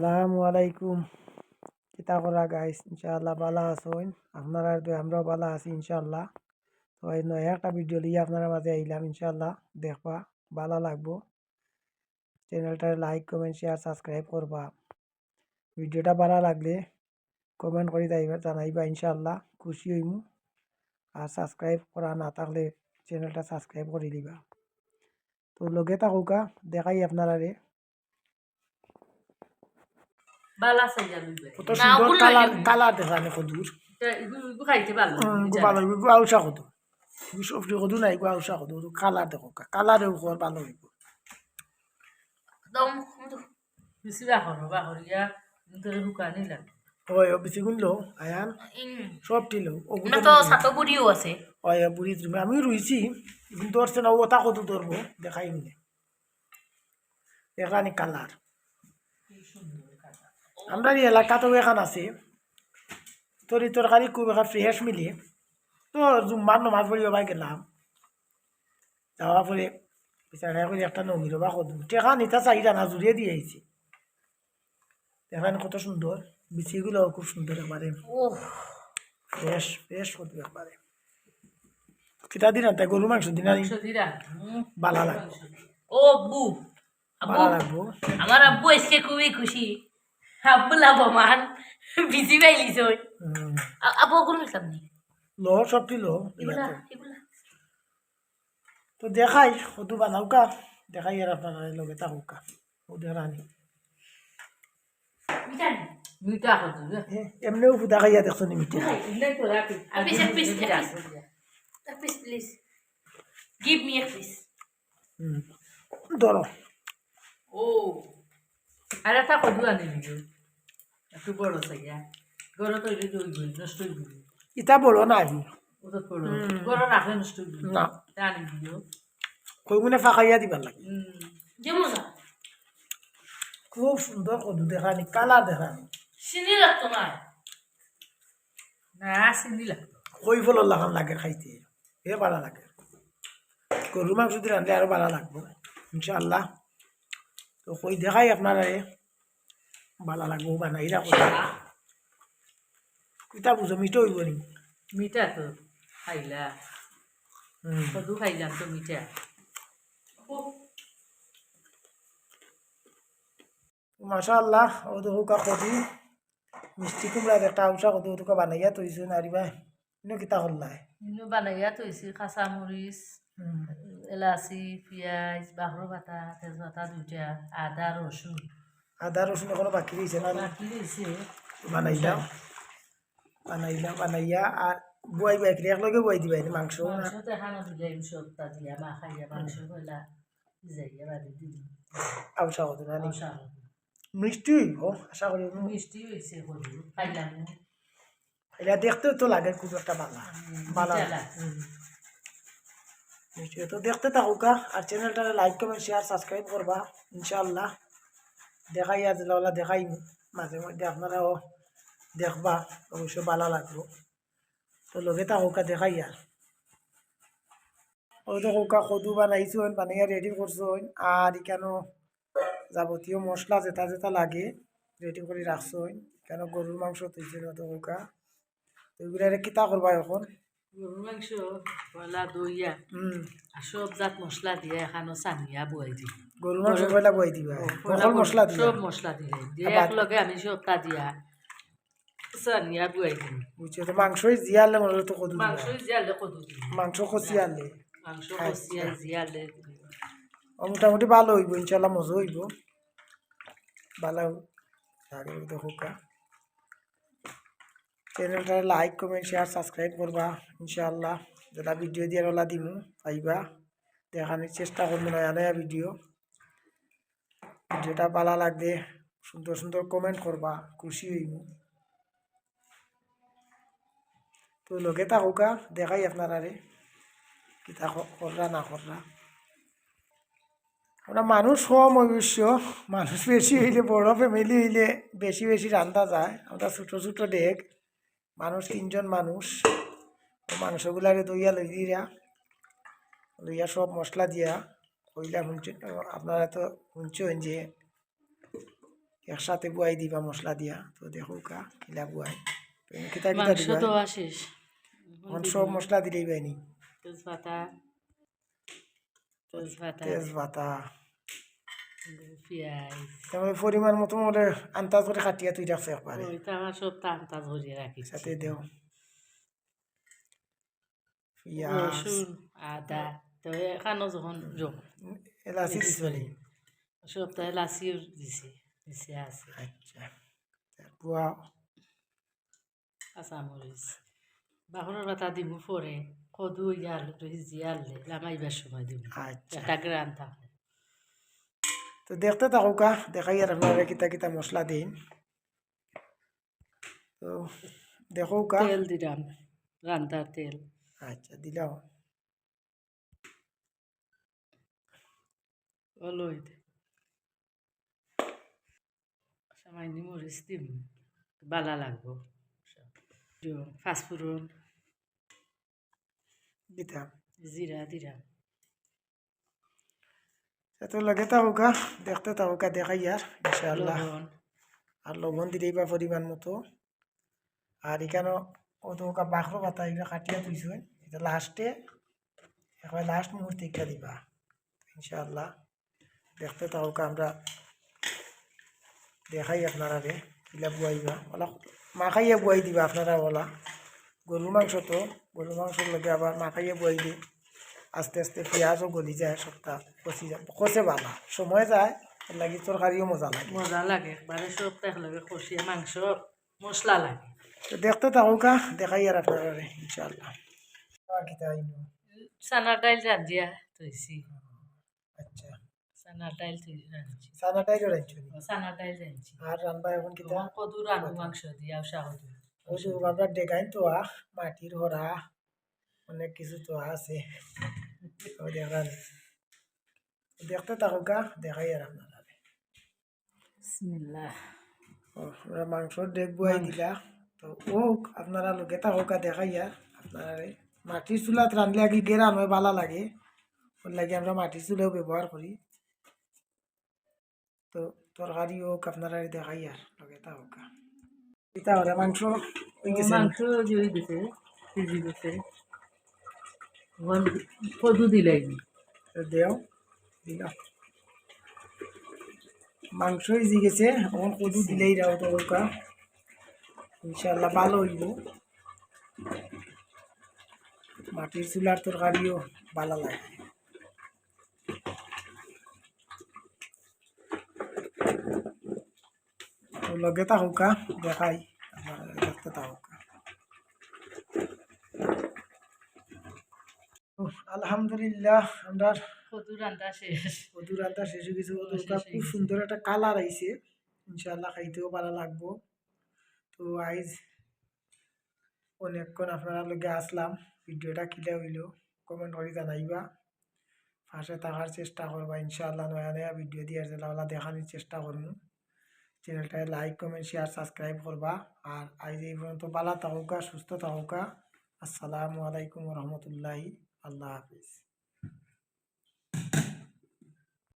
সালামু আলাইকুম। কিতা করা গাইস ইনশাআল্লাহ বালা আছেন? আপনারা আমরাও বালা আছি ইনশাআল্লাহ। তো এই নয়, একটা ভিডিও লিয়ে আপনারা মাঝে আইলাম ইনশাআল্লাহ। দেখবা, ভালো লাগবো। চ্যানেলটা লাইক কমেন্ট শেয়ার সাবস্ক্রাইব করবা। ভিডিওটা ভালো লাগলে কমেন্ট করে যাইবা, জানাইবা ইনশাআল্লাহ। খুশি হইমু। আর সাবস্ক্রাইব করা না থাকলে চ্যানেলটা সাবস্ক্রাইব করে দিবা। তো লগে থাকুকা দেখাই আপনারা রে বালা কত সুন্দর দেখানে কদুর ভালো কদু সবজি কদু নাই গুয়াউসা কদু কালার দেখো কালারে উপর ভালো হইব। দম বেশি বাখর বাখরিয়া তোর হুকা নিলাম ওই বেশি গুনলো আয়ান। সব টিলো না তো সাতো বুড়িও আছে। ওই বুড়ি তুমি আমি রুইছি কিন্তু ধরছে না ওটা কদু ধরবো দেখাই মিলে দেখানি কালার। আমরা এই এলাকাতেও এখান আছে। তরি তরকারি খুব এখন ফ্রেশ মিলে। তো জুম্মার নমাজ পড়ি বাবা গেলাম। যাওয়া পরে বিচারা করে একটা নমির বা কদু টেকা নিতা চাহিদা না জুড়িয়ে দিয়ে আইছি দেখান কত সুন্দর বিচিগুলো খুব সুন্দর একবারে ও ফ্রেশ ফ্রেশ কদু একবারে কিতা দিন আনতে? গরু মাংস দিন সদিরা লাগবো। ও আব্বু। আব্বু লাগবো। আমার আব্বু আজকে খুবই খুশি। আব্বু লাভবান বিজি পাইলিস ওই হুম। আব্বু ওগুলো নি লো সবটি লো এগুলা এগুলা তো দেখাই কদু বানাও কা দেখাই আর আপনারা লগে থাকুক কা ও দেখানি এমনিও ফুদা খাইয়া দেখছ নি ধরো Oh. আর একটা কদু আনি একটু বড় গরো তো এটা ওই গই নষ্ট হয়ে গই ইটা বড় না ওটা বড়। রাখলে নষ্ট হয়ে গই না। তা আনি দিও কই গুনে ফাঁকাইয়া দিবার লাগে। যেমন না। খুব সুন্দর কদু দেখানি কালার দেখানি। চিনি লাগতো না? না চিনি লাগতো। কই ফলর লাগান লাগে খাইতে। এ ভালো লাগে। গরু মাংস দিয়ে রাঁধলে আরও ভালো লাগবো। ইনশাআল্লাহ। তো কই দেখাই আপনারা ভালো লাগবো বানাই রাখো কিতা বুঝো মিঠো হইব নি মিঠা তো খাইলা কদু খাইলাম তো মিঠা মাশাআল্লাহ ও হুকা কদি মিষ্টি কুমড়া একটা আউসা কদি ওটুকা বানাইয়া তৈছে নারিবা ইনো কিতা করলাই ইনো বানাইয়া থৈছি কাঁচা মরিচ এলাচি পিঁয়াজ বাহর বাটা তেজপাতা দুইটা আদা রসুন আদা রসুন এখনও বাকি রয়েছে না? বাকি দিয়েছে বানাইলাম বানাইলাম বানাইয়া আর বুয়াই বাইক একলগে বুয়াই দিবাই নি মাংস? না মাংস তো এখানে দিলাম সবটা দিয়া। মা খাইয়া মাংস কইলা যাইয়া বাড়ি দিলাম আউসা কদি না মশা মিষ্টি হইব আশা করি। মিষ্টি হয়েছে কদু খাইলাম। এটা দেখতেও তো লাগে খুব একটা ভালো ভালো মিষ্টি তো দেখতে থাকুকা আর চ্যানেলটা লাইক কমেন্ট শেয়ার সাবস্ক্রাইব করবা, ইনশাআল্লাহ। দেখাই আর দিলা দেখাই মাঝে মধ্যে আপনারাও দেখবা, অবশ্যই ভালো লাগবো। তো লগে থাকুকা দেখাই আর। ওই তো কৌকা কদু বানাইছেন বানাইয়া রেডি করছেন আর এখানো যাবতীয় মশলা যেটা যেটা লাগে রেডি করে রাখছেন কেন গরুর মাংস না তো কৌকা তো ওইগুলা কিতা করবা এখন? গরুর মাংস কয়লা দইয়া হুম আর সব জাত মশলা দিয়ে এখানো চানিয়া বই দিই গরুর মাংস পয়লা বই দিবা। সকল মশলা দিবা সব মশলা দিলে দিয়ে। আবার- একলগে আমি সবটা দিয়া চানিয়া বুয়াই দিই বুঝছ তো মাংসই জিয়ালে মনে হলো তো কদু দিবা। মাংস জিয়ালে কদু মাংস কষিয়ালে মাংস কষিয়া জিয়ালে। মোটামুটি ভালো হইব ইনশাল্লাহ মজা হইব। ভালো। দেখো কা চ্যানেলটা লাইক কমেন্ট শেয়ার সাবস্ক্রাইব করবা, ইনশাআল্লাহ। যেটা ভিডিও দিয়ে ওলা দিমু, পাইবা। দেখানোর চেষ্টা করব, নয়া নয়া ভিডিও ভিডিওটা ভালো লাগবে সুন্দর সুন্দর কমেন্ট করবা, খুশি হইব। তো লগে থাকুকা দেখাই আপনারা রে কিতা কররা, না কররা। আমরা মানুষ কম অবশ্য। মানুষ বেশি হইলে, বড় ফ্যামিলি হইলে বেশি বেশি রান্না যায়। আমরা ছোটো ছোটো ডেক মানুষ তিনজন মানুষ মাংসগুলারে দইয়া লই দিয়া লইয়া সব মশলা দিয়া কইলা শুনছেন আপনারা তো শুনছেন যে একসাথে বুয়াই দিবা মশলা দিয়া তো দেখো কা কিলা বুয়াই। কিতা কিতা দিবা? সব মশলা দিলেই বাইনি তেজপাতা। তেজপাতা। তারপরে পরিমাণ মতো মনে আন্দাজ করে কাটিয়া তুই রাখছে একবারে। ওইটা আমার সব টান টান ধরিয়ে রাখি সাথে দেও। রসুন আদা তো এখানো যখন যখন এলাচি। দিছনি সপ্তাহে এলাচিও দিছে দিছে আছে। আচ্ছা বুয়া কাঁচামরিচ। বাহনের পাতা দিব পরে কদু ইয়ার সিজি আনলে লামাইবার সময় দিব আচ্ছা। একটা গ্রান থাকে তো দেখতে থাকো কা দেখাই আর আপনারা কিতা কিতা মশলা দিন তো দেখো কা তেল দিলাম রান্তার তেল আচ্ছা দিলাও অলই সামান্য মরিচ দিম বালা লাগবো ফাঁসফুরন দিতাম জিরা দিলাম তো লাগে থাকো কা দেখতে থাকো দেখাই আর ইনশাআল্লাহ আর লবণ দিলেই বা পরিমাণ মতো আর এখানে কত কা বাখরো পাতা এগুলো কাটিয়া তুইছেন এটা লাস্টে একবার লাস্ট মুহূর্তে একটা দিবা ইনশাআল্লাহ দেখতে থাকো কা আমরা দেখাই আপনারা রে কিলা বুয়াইবা ওলা মাখাইয়া বুয়াই দিবা আপনারা ওলা গরুর মাংস তো গরুর মাংসর লগে আবার মাখাইয়া বুয়াই দিই আস্তে আস্তে পেঁয়াজও গলি যায় সপ্তাহ কষি যায়। কষে ভালা সময় যায় এর লাগি তরকারিও মজা লাগে। মজা লাগে একবারে সপ্তাহ লাগে কষিয়ে মাংস মশলা লাগে। তো দেখতে থাকো কা দেখাই আর আপনারা রে ইনশাআল্লাহ কিতা আইনো চানা ডাইল রান্ধিয়া থৈছি। আচ্ছা। ডাইল ডাইল রাঁধছি আর রানবা এখন কদু রাঁধু মাংস দিয়া আমরা ডেকাইন তো মাটির হরা অনেক কিছু তো আছে। তো দেখান দেখতে থাকো দেখাই আর আপনারা আমরা মাংসর ডেক দিলা। তো ও আপনারা লোকে থাকো কা দেখাই আর আপনারা। মাটির চুলাত রাঁধলে আগে গেরান হয় ভালো লাগে। ওর লাগে আমরা মাটির চুলাও ব্যবহার করি। তো তরকারি হোক আপনারা দেখাই আর লগে থাকো কা এটা ওরা মাংস মাংস জুই দিছে সিজি দিছে কদু দিলাই দেও দিলাম মাংস ইজি গেছে এখন কদু দিলেই রাও তো ওকা ইনশাল্লাহ ভালো হইব। মাটির চুলার তরকারিও ভালো লাগে লগে থাকুকা দেখাই। দেখতে থাকুকা। আলহামদুলিল্লাহ আমরা কদু রান্না শেষ। কদু রান্না শেষ হয়ে গেছে। খুব সুন্দর একটা কালার আইছে। ইনশাল্লাহ খাইতেও ভালো লাগবো। তো আইজ অনেকক্ষণ আপনারা লগে আসলাম। ভিডিওটা কিলে হইল। কমেন্ট করে জানাইবা। পাশে থাকার চেষ্টা করবা। ইনশাআল্লাহ নয়া নয়া ভিডিও দিয়ে জেলাওয়ালা দেখানোর চেষ্টা করব চ্যানেলটায় লাইক কমেন্ট শেয়ার সাবস্ক্রাইব করবা। আর আইজ এই পর্যন্ত ভালো থাকুকা সুস্থ থাকুকা। আসসালামু আলাইকুম রহমতুল্লাহি। Allah